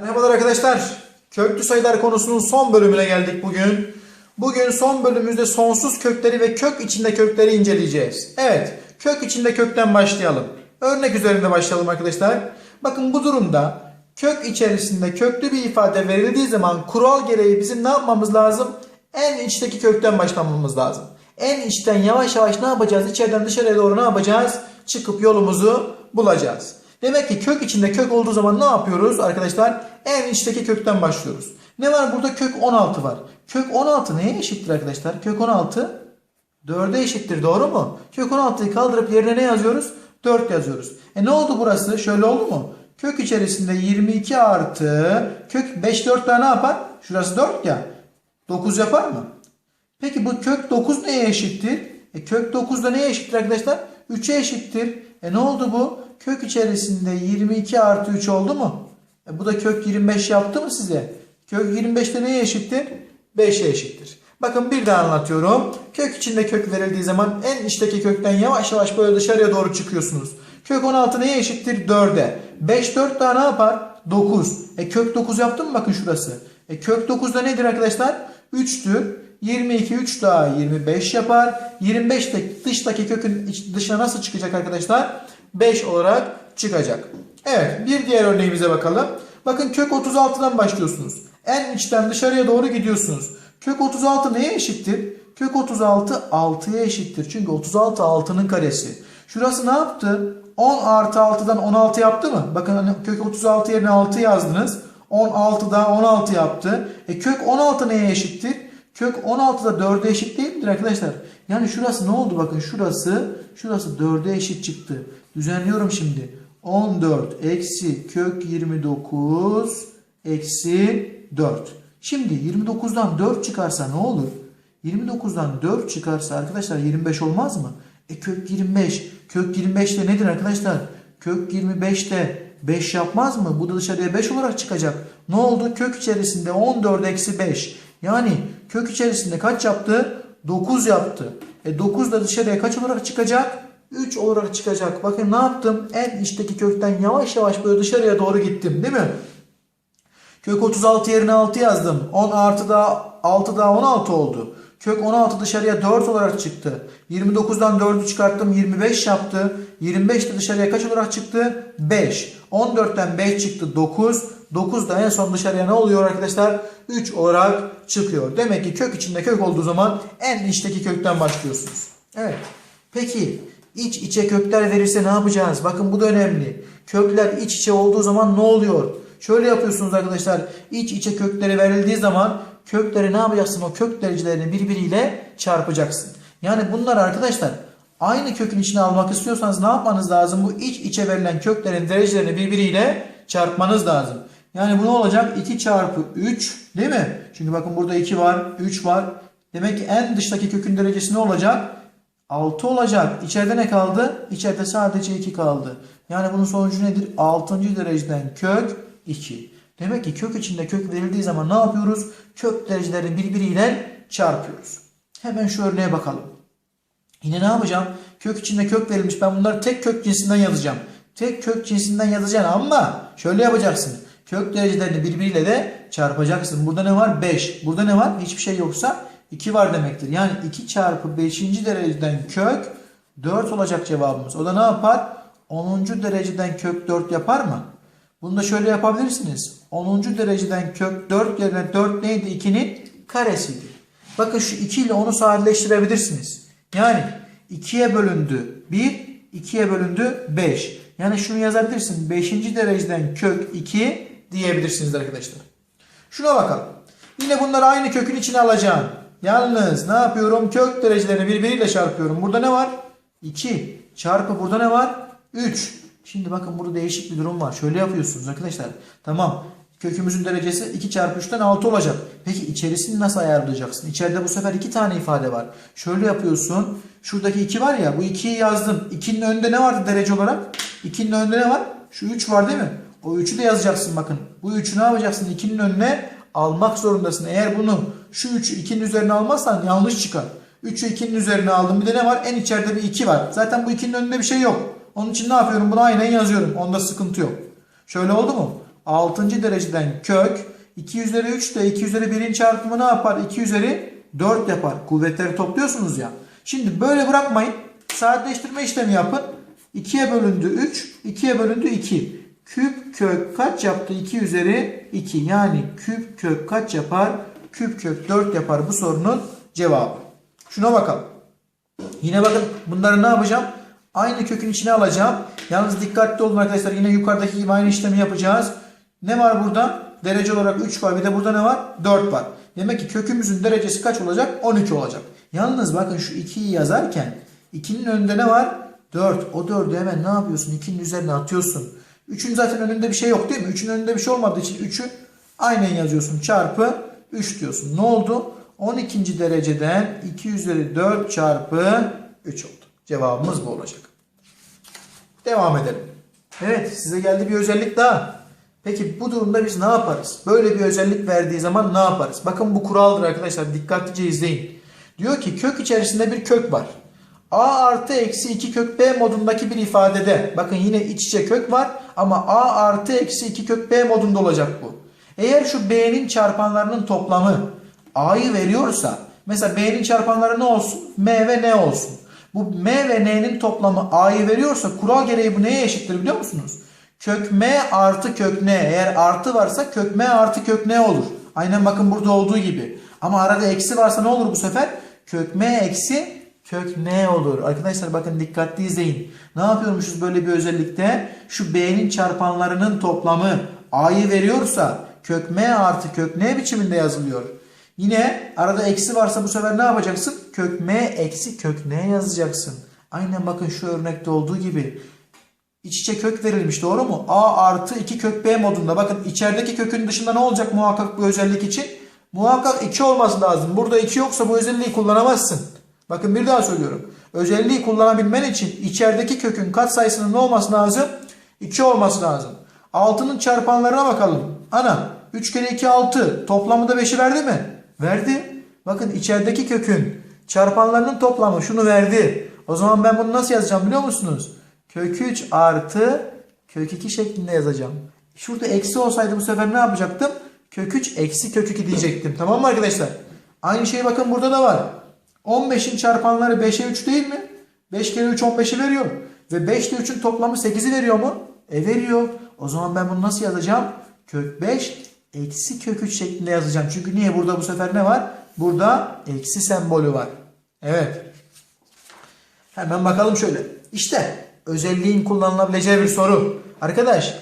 Merhabalar arkadaşlar. Köklü sayılar konusunun son bölümüne geldik bugün. Bugün son bölümümüzde sonsuz kökleri ve kök içinde kökleri inceleyeceğiz. Evet, kök içinde kökten başlayalım. Örnek üzerinde başlayalım arkadaşlar. Bakın bu durumda kök içerisinde köklü bir ifade verildiği zaman kural gereği bizim ne yapmamız lazım? En içteki kökten başlamamız lazım. En içten yavaş yavaş ne yapacağız? İçeriden dışarıya doğru ne yapacağız? Çıkıp yolumuzu bulacağız. Demek ki kök içinde kök olduğu zaman ne yapıyoruz arkadaşlar? En içteki kökten başlıyoruz. Ne var burada? Kök 16 var. Kök 16 neye eşittir arkadaşlar? Kök 16 4'e eşittir doğru mu? Kök 16'yı kaldırıp yerine ne yazıyoruz? 4 yazıyoruz. E ne oldu burası? Şöyle oldu mu? Kök içerisinde 22 artı kök 5 4 daha ne yapar? Şurası 4 ya. 9 yapar mı? Peki bu kök 9 neye eşittir? E kök 9 da neye eşittir arkadaşlar? 3'e eşittir. E ne oldu bu? Kök içerisinde 22 artı 3 oldu mu? E bu da kök 25 yaptı mı size? Kök 25 de neye eşittir? 5'e eşittir. Bakın bir daha anlatıyorum. Kök içinde kök verildiği zaman en içteki kökten yavaş yavaş böyle dışarıya doğru çıkıyorsunuz. Kök 16 neye eşittir? 4'e. 5 4 daha ne yapar? 9. E kök 9 yaptım mı bakın şurası. E kök 9 da nedir arkadaşlar? 3'tür. 22 3 daha 25 yapar. 25 de dıştaki kökün dışına nasıl çıkacak arkadaşlar? 5 olarak çıkacak. Evet bir diğer örneğimize bakalım. Bakın kök 36'dan başlıyorsunuz. En içten dışarıya doğru gidiyorsunuz. Kök 36 neye eşittir? Kök 36 6'ya eşittir. Çünkü 36 6'nın karesi. Şurası ne yaptı? 10 artı 6'dan 16 yaptı mı? Bakın hani kök 36 yerine 6 yazdınız. 16 daha 16 yaptı. E kök 16 neye eşittir? Kök 16 da 4'e eşit değil midir arkadaşlar? Yani şurası ne oldu? Bakın şurası şurası 4'e eşit çıktı. Düzenliyorum şimdi. 14 eksi kök 29 eksi 4. Şimdi 29'dan 4 çıkarsa ne olur? 29'dan 4 çıkarsa arkadaşlar 25 olmaz mı? E kök 25. Kök 25 de nedir arkadaşlar? Kök 25 de 5 yapmaz mı? Bu da dışarıya 5 olarak çıkacak. Ne oldu? Kök içerisinde 14 eksi 5. Yani kök içerisinde kaç yaptı? 9 yaptı. E 9 da dışarıya kaç olarak çıkacak? 3 olarak çıkacak. Bakın ne yaptım? En içteki kökten yavaş yavaş böyle dışarıya doğru gittim değil mi? Kök 36 yerine 6 yazdım. 10 artı da 6 daha 16 oldu. Kök 16 dışarıya 4 olarak çıktı. 29'dan 4'ü çıkarttım 25 yaptı. 25 de dışarıya kaç olarak çıktı? 5. 14'ten 5 çıktı 9. 9 da en son dışarıya ne oluyor arkadaşlar? 3 olarak çıkıyor. Demek ki kök içinde kök olduğu zaman en içteki kökten başlıyorsunuz. Evet. Peki iç içe kökler verirse ne yapacağız? Bakın bu da önemli. Kökler iç içe olduğu zaman ne oluyor? Şöyle yapıyorsunuz arkadaşlar. İç içe kökleri verildiği zaman kökleri ne yapacaksın? O kök derecelerini birbiriyle çarpacaksın. Yani bunlar arkadaşlar aynı kökün içine almak istiyorsanız ne yapmanız lazım? Bu iç içe verilen köklerin derecelerini birbiriyle çarpmanız lazım. Yani bu ne olacak? 2 çarpı 3 değil mi? Çünkü bakın burada 2 var, 3 var. Demek ki en dıştaki kökün derecesi ne olacak? 6 olacak. İçeride ne kaldı? İçeride sadece 2 kaldı. Yani bunun sonucu nedir? 6. dereceden kök 2. Demek ki kök içinde kök verildiği zaman ne yapıyoruz? Kök derecelerini birbiriyle çarpıyoruz. Hemen şu örneğe bakalım. Yine ne yapacağım? Kök içinde kök verilmiş. Ben bunları tek kök cinsinden yazacağım. Tek kök cinsinden yazacaksın ama şöyle yapacaksın. Kök derecelerini birbiriyle de çarpacaksın. Burada ne var? 5. Burada ne var? Hiçbir şey yoksa 2 var demektir. Yani 2 çarpı 5. dereceden kök 4 olacak cevabımız. O da ne yapar? 10. dereceden kök 4 yapar mı? Bunu da şöyle yapabilirsiniz. 10. dereceden kök 4 yerine 4 neydi? 2'nin karesiydi. Bakın şu 2 ile onu sadeleştirebilirsiniz. Yani 2'ye bölündü 1, 2'ye bölündü 5. Yani şunu yazabilirsin. 5. dereceden kök 2 diyebilirsiniz arkadaşlar. Şuna bakalım. Yine bunları aynı kökün içine alacağım. Yalnız ne yapıyorum? Kök derecelerini birbiriyle çarpıyorum. Burada ne var? 2 çarpı burada ne var? 3. Şimdi bakın burada değişik bir durum var. Şöyle yapıyorsunuz arkadaşlar. Tamam. Kökümüzün derecesi 2 çarpı 3'ten 6 olacak. Peki içerisini nasıl ayarlayacaksın? İçeride bu sefer 2 tane ifade var. Şöyle yapıyorsun. Şuradaki 2 var ya bu 2'yi yazdım. 2'nin önünde ne vardı derece olarak? 2'nin önünde ne var? Şu 3 var değil mi? O 3'ü de yazacaksın bakın. Bu 3'ü ne yapacaksın? 2'nin önüne almak zorundasın. Eğer bunu şu 3'ü 2'nin üzerine almazsan yanlış çıkar. 3'ü 2'nin üzerine aldım. Bir de ne var? En içeride bir 2 var. Zaten bu 2'nin önünde bir şey yok. Onun için ne yapıyorum? Bunu aynen yazıyorum. Onda sıkıntı yok. Şöyle oldu mu? 6. dereceden kök 2 üzeri 3 ile 2 üzeri 1'in çarpımı ne yapar? 2 üzeri 4 yapar. Kuvvetleri topluyorsunuz ya. Şimdi böyle bırakmayın. Sadeleştirme işlemi yapın. 2'ye bölündü 3, 2'ye bölündü 2. Küp kök kaç yaptı? 2 üzeri 2. Yani küp kök kaç yapar? Küp kök 4 yapar bu sorunun cevabı. Şuna bakalım. Yine bakın bunları ne yapacağım? Aynı kökün içine alacağım. Yalnız dikkatli olun arkadaşlar. Yine yukarıdaki gibi aynı işlemi yapacağız. Ne var burada? Derece olarak 3 var. Bir de burada ne var? 4 var. Demek ki kökümüzün derecesi kaç olacak? 12 olacak. Yalnız bakın şu 2'yi yazarken 2'nin önünde ne var? 4. O 4'ü hemen ne yapıyorsun? 2'nin üzerine atıyorsun. 3'ün zaten önünde bir şey yok değil mi? 3'ün önünde bir şey olmadığı için 3'ü aynen yazıyorsun. Çarpı 3 diyorsun. Ne oldu? 12. dereceden 2 üzeri 4 çarpı 3 oldu. Cevabımız bu olacak. Devam edelim. Evet size geldi bir özellik daha. Peki bu durumda biz ne yaparız? Böyle bir özellik verdiği zaman ne yaparız? Bakın bu kuraldır arkadaşlar. Dikkatlice izleyin. Diyor ki kök içerisinde bir kök var. A artı eksi 2 kök B modundaki bir ifadede. Bakın yine iç içe kök var ama A artı eksi 2 kök B modunda olacak bu. Eğer şu B'nin çarpanlarının toplamı A'yı veriyorsa mesela B'nin çarpanları ne olsun? M ve N olsun. Bu M ve N'nin toplamı A'yı veriyorsa kural gereği bu neye eşittir biliyor musunuz? Kök M artı kök N. Eğer artı varsa kök M artı kök N olur. Aynen bakın burada olduğu gibi. Ama arada eksi varsa ne olur bu sefer? Kök M eksi kök N olur. Arkadaşlar bakın dikkatli izleyin. Ne yapıyormuşuz böyle bir özellikte? Şu B'nin çarpanlarının toplamı A'yı veriyorsa kök M artı kök N biçiminde yazılıyor. Yine arada eksi varsa bu sefer ne yapacaksın? Kök M eksi kök N yazacaksın. Aynen bakın şu örnekte olduğu gibi. İç içe kök verilmiş doğru mu? A artı 2 kök B modunda. Bakın içerideki kökün dışında ne olacak muhakkak bu özellik için? Muhakkak 2 olması lazım. Burada 2 yoksa bu özelliği kullanamazsın. Bakın bir daha söylüyorum. Özelliği kullanabilmen için içerideki kökün katsayısının ne olması lazım? 2 olması lazım. 6'nın çarpanlarına bakalım. Ana 3 kere 2 6. Toplamı da 5'i verdi mi? Verdi. Bakın içerideki kökün çarpanlarının toplamı şunu verdi. O zaman ben bunu nasıl yazacağım biliyor musunuz? Kök 3 artı kök 2 şeklinde yazacağım. Şurada eksi olsaydı bu sefer ne yapacaktım? Kök 3 eksi kök 2 diyecektim. Tamam mı arkadaşlar? Aynı şey bakın burada da var. 15'in çarpanları 5'e 3 değil mi? 5 kere 3 15'i veriyor. Ve 5 ile 3'ün toplamı 8'i veriyor mu? E veriyor. O zaman ben bunu nasıl yazacağım? Kök 5 eksi kök 3 şeklinde yazacağım. Çünkü niye burada bu sefer ne var? Burada eksi sembolü var. Evet. Hemen bakalım şöyle. İşte özelliğin kullanılabileceği bir soru. Arkadaş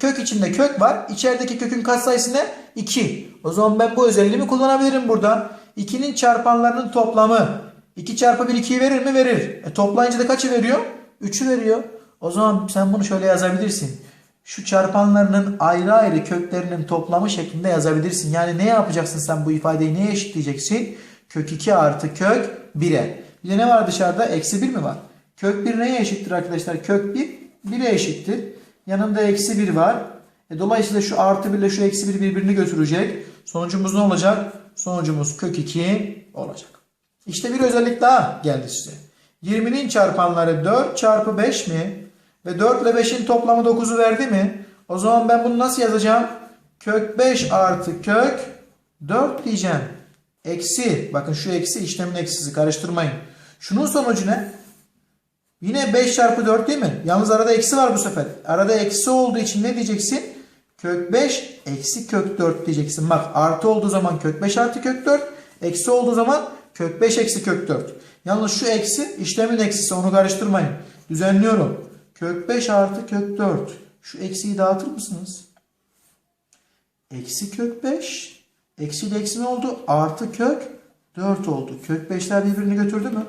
kök içinde kök var. İçerideki kökün katsayısı ne? 2. O zaman ben bu özelliğimi kullanabilirim burada. 2'nin çarpanlarının toplamı 2 çarpı 1 2'yi verir mi? Verir. E, toplayınca da kaçı veriyor? 3'ü veriyor. O zaman sen bunu şöyle yazabilirsin. Şu çarpanlarının ayrı ayrı köklerinin toplamı şeklinde yazabilirsin. Yani ne yapacaksın sen bu ifadeyi neye eşitleyeceksin? Kök 2 artı kök 1'e. Bir de ne var dışarıda? Eksi 1 mi var? Kök 1 neye eşittir arkadaşlar? Kök 1 1'e eşittir. Yanında eksi 1 var. E, dolayısıyla şu artı 1 ile şu eksi 1 birbirini götürecek. Sonucumuz ne olacak? Sonucumuz kök 2 olacak. İşte bir özellik daha geldi size. 20'nin çarpanları 4 çarpı 5 mi? Ve 4 ile 5'in toplamı 9'u verdi mi? O zaman ben bunu nasıl yazacağım? Kök 5 artı kök 4 diyeceğim. Eksi. Bakın şu eksi işlemin eksisi karıştırmayın. Şunun sonucu ne? Yine 5 çarpı 4 değil mi? Yalnız arada eksi var bu sefer. Arada eksi olduğu için ne diyeceksin? Kök 5 eksi kök 4 diyeceksin. Bak artı olduğu zaman kök 5 artı kök 4. Eksi olduğu zaman kök 5 eksi kök 4. Yalnız şu eksi işlemin eksisi onu karıştırmayın. Düzenliyorum. Kök 5 artı kök 4. Şu eksiyi dağıtır mısınız? Eksi kök 5. Eksi ile eksi ne oldu? Artı kök 4 oldu. Kök 5'ler birbirini götürdü mü?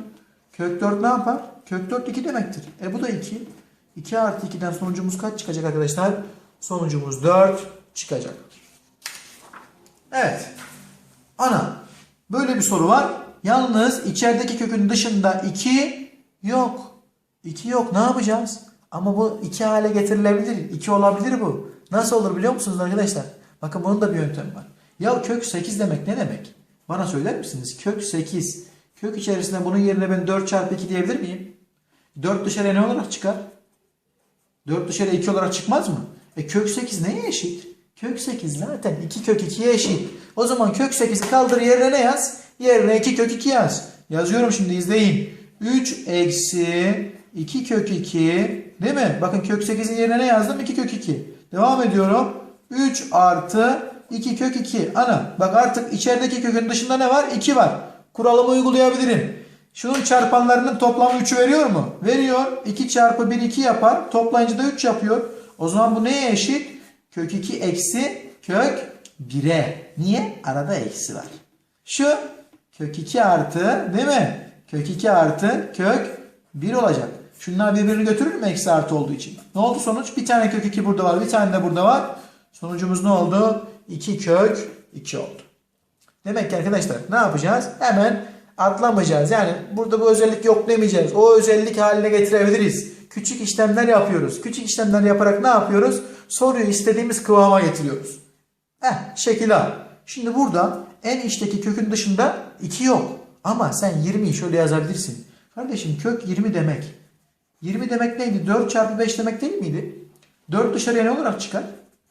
Kök 4 ne yapar? Kök 4 2 demektir. E bu da 2. 2 artı 2'den sonucumuz kaç çıkacak arkadaşlar? Sonucumuz 4 çıkacak. Evet. Ana. Böyle bir soru var. Yalnız içerideki kökün dışında 2 yok. 2 yok. Ne yapacağız? Ama bu 2 hale getirilebilir. 2 olabilir bu. Nasıl olur biliyor musunuz arkadaşlar? Bakın bunun da bir yöntemi var. Ya kök 8 demek ne demek? Bana söyler misiniz? Kök 8. Kök içerisinde bunun yerine ben 4 çarpı 2 diyebilir miyim? 4 dışarıya ne olarak çıkar? 4 dışarıya 2 olarak çıkmaz mı? E kök 8 neye eşit? Kök 8 zaten 2 kök 2'ye eşit. O zaman kök 8'i kaldır yerine ne yaz? Yerine 2 kök 2 yaz. Yazıyorum şimdi izleyin. 3 eksi 2 kök 2 değil mi? Bakın kök 8'in yerine ne yazdım? 2 kök 2. Devam ediyorum. 3 artı 2 kök 2. Ana bak artık içerideki kökün dışında ne var? 2 var. Kuralımı uygulayabilirim. Şunun çarpanlarının toplamı 3'ü veriyor mu? Veriyor. 2 çarpı 1 2 yapar. Toplayınca da 3 yapıyor. O zaman bu neye eşit? Kök 2 eksi kök 1'e. Niye? Arada eksi var. Şu kök 2 artı değil mi? Kök 2 artı kök 1 olacak. Şunlar birbirini götürür mü eksi artı olduğu için? Ne oldu sonuç? Bir tane kök 2 burada var. Bir tane de burada var. Sonucumuz ne oldu? 2 kök 2 oldu. Demek ki arkadaşlar ne yapacağız? Hemen atlamayacağız. Yani burada bu özellik yok demeyeceğiz. O özellik haline getirebiliriz. Küçük işlemler yapıyoruz. Küçük işlemler yaparak ne yapıyoruz? Soruyu istediğimiz kıvama getiriyoruz. Eh şekil A. Şimdi burada en içteki kökün dışında 2 yok. Ama sen 20'yi şöyle yazabilirsin. Kardeşim kök 20 demek. 20 demek neydi? 4 çarpı 5 demek değil miydi? 4 dışarıya ne olarak çıkar?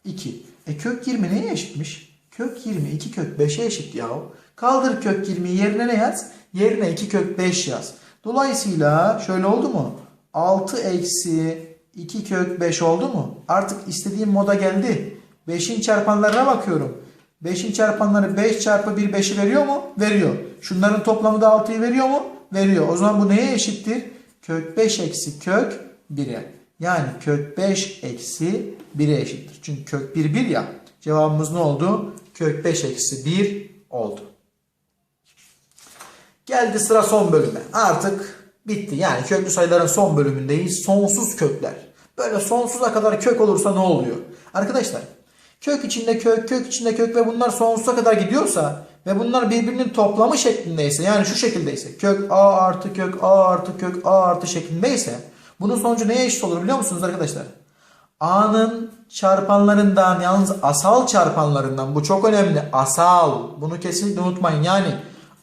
2. E kök 20 neye eşitmiş? Kök 20 2 kök 5'e eşit yahu. Kaldır kök 20'yi yerine ne yaz? Yerine 2 kök 5 yaz. Dolayısıyla şöyle oldu mu? 6 eksi 2 kök 5 oldu mu? Artık istediğim moda geldi. 5'in çarpanlarına bakıyorum. 5'in çarpanları 5 çarpı 1 5'i veriyor mu? Veriyor. Şunların toplamı da 6'yı veriyor mu? Veriyor. O zaman bu neye eşittir? Kök 5 eksi kök 1'e. Yani kök 5 eksi 1'e eşittir. Çünkü kök 1 1 ya. Cevabımız ne oldu? Kök 5 eksi 1 oldu. Geldi sıra son bölüme. Artık bitti. Yani köklü sayıların son bölümündeyiz. Sonsuz kökler. Böyle sonsuza kadar kök olursa ne oluyor? Arkadaşlar kök içinde kök, kök içinde kök ve bunlar sonsuza kadar gidiyorsa ve bunlar birbirinin toplamı şeklindeyse yani şu şekildeyse kök a artı kök a artı kök a artı şeklindeyse bunun sonucu neye eşit olur biliyor musunuz arkadaşlar? A'nın çarpanlarından yalnız asal çarpanlarından bu çok önemli. Asal. Bunu kesinlikle unutmayın. Yani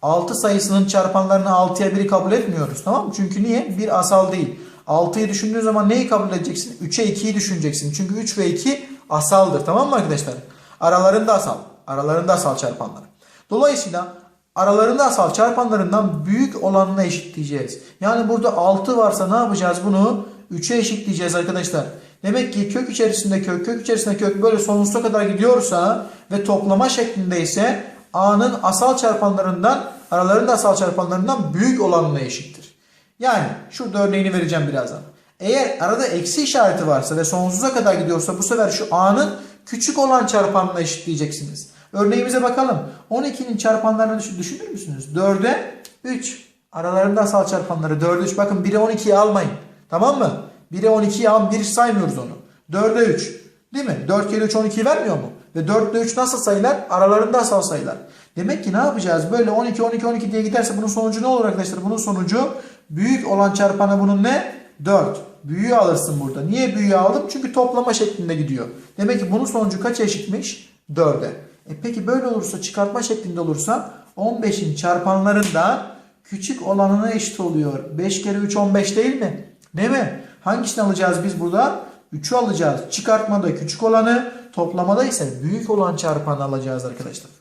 6 sayısının çarpanlarını 6'ya 1'i kabul etmiyoruz. Tamam mı? Çünkü niye? Bir asal değil. 6'yı düşündüğün zaman neyi kabul edeceksin? 3'e 2'yi düşüneceksin. Çünkü 3 ve 2 asaldır. Tamam mı arkadaşlar? Aralarında asal. Aralarında asal çarpanlar. Dolayısıyla aralarında asal çarpanlarından büyük olanına eşitleyeceğiz. Yani burada 6 varsa ne yapacağız bunu? 3'e eşitleyeceğiz arkadaşlar. Demek ki kök içerisinde kök, kök içerisinde kök böyle sonsuza kadar gidiyorsa ve toplama şeklindeyse A'nın asal çarpanlarından aralarında asal çarpanlarından büyük olanına eşittir. Yani şurada örneğini vereceğim birazdan. Eğer arada eksi işareti varsa ve sonsuza kadar gidiyorsa bu sefer şu A'nın küçük olan çarpanına eşitleyeceksiniz. Örneğimize bakalım. 12'nin çarpanlarını düşün- düşünür müsünüz? 4'e 3. Aralarında asal çarpanları 4'e 3. Bakın 1'e 12'yi almayın. Tamam mı? 1'e 12'yi al, 1 saymıyoruz onu. 4'e 3. Değil mi? 4 kere 3 12 vermiyor mu? Ve 4 ile 3 nasıl sayılar? Aralarında asal sayılar. Demek ki ne yapacağız? Böyle 12 12 12 diye giderse bunun sonucu ne olur arkadaşlar? Bunun sonucu büyük olan çarpanı bunun ne? 4. Büyüğü alırsın burada. Niye büyüğü aldım? Çünkü toplama şeklinde gidiyor. Demek ki bunun sonucu kaç eşitmiş? 4'e. E peki böyle olursa çıkartma şeklinde olursa 15'in çarpanlarında küçük olanına eşit oluyor. 5 kere 3 15 değil mi? Değil mi? Hangisini alacağız biz burada? 3'ü alacağız. Çıkartmada küçük olanı, toplamada ise büyük olan çarpanı alacağız arkadaşlar.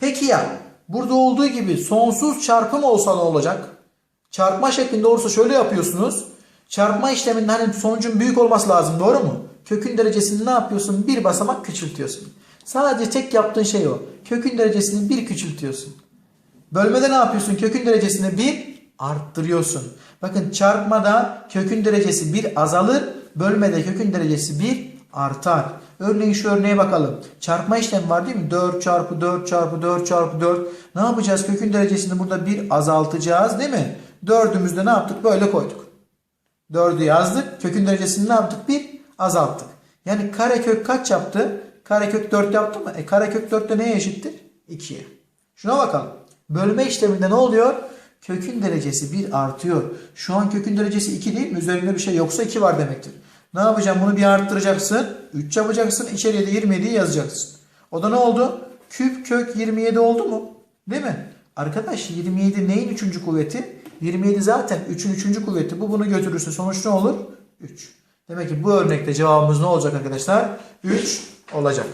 Peki ya burada olduğu gibi sonsuz çarpım olsa ne olacak? Çarpma şeklinde olursa şöyle yapıyorsunuz. Çarpma işleminde hani sonucun büyük olması lazım doğru mu? Kökün derecesini ne yapıyorsun? Bir basamak küçültüyorsun. Sadece tek yaptığın şey o. Kökün derecesini bir küçültüyorsun. Bölmede ne yapıyorsun? Kökün derecesini bir arttırıyorsun. Bakın çarpmada kökün derecesi bir azalır. Bölmede kökün derecesi bir artar. Örneğin şu örneğe bakalım. Çarpma işlemi var değil mi? 4 çarpı 4 çarpı 4 çarpı 4. Ne yapacağız? Kökün derecesini burada bir azaltacağız değil mi? Dördümüzde ne yaptık? Böyle koyduk. 4'ü yazdık. Kökün derecesini ne yaptık? Bir azalttık. Yani karekök kaç yaptı? Karekök 4 yaptı mı? E karekök 4 de neye eşittir? 2'ye. Şuna bakalım. Bölme işleminde ne oluyor? Kökün derecesi 1 artıyor. Şu an kökün derecesi 2 değil mi? Üzerinde bir şey yoksa 2 var demektir. Ne yapacağım? Bunu bir arttıracaksın. 3 yapacaksın. İçeriye de 27'yi yazacaksın. O da ne oldu? Küp kök 27 oldu mu? Değil mi? Arkadaş 27 neyin 3. kuvveti? 27 zaten 3'ün 3. kuvveti. Bu bunu götürürse sonuç ne olur? 3. Demek ki bu örnekte cevabımız ne olacak arkadaşlar? 3 olacak.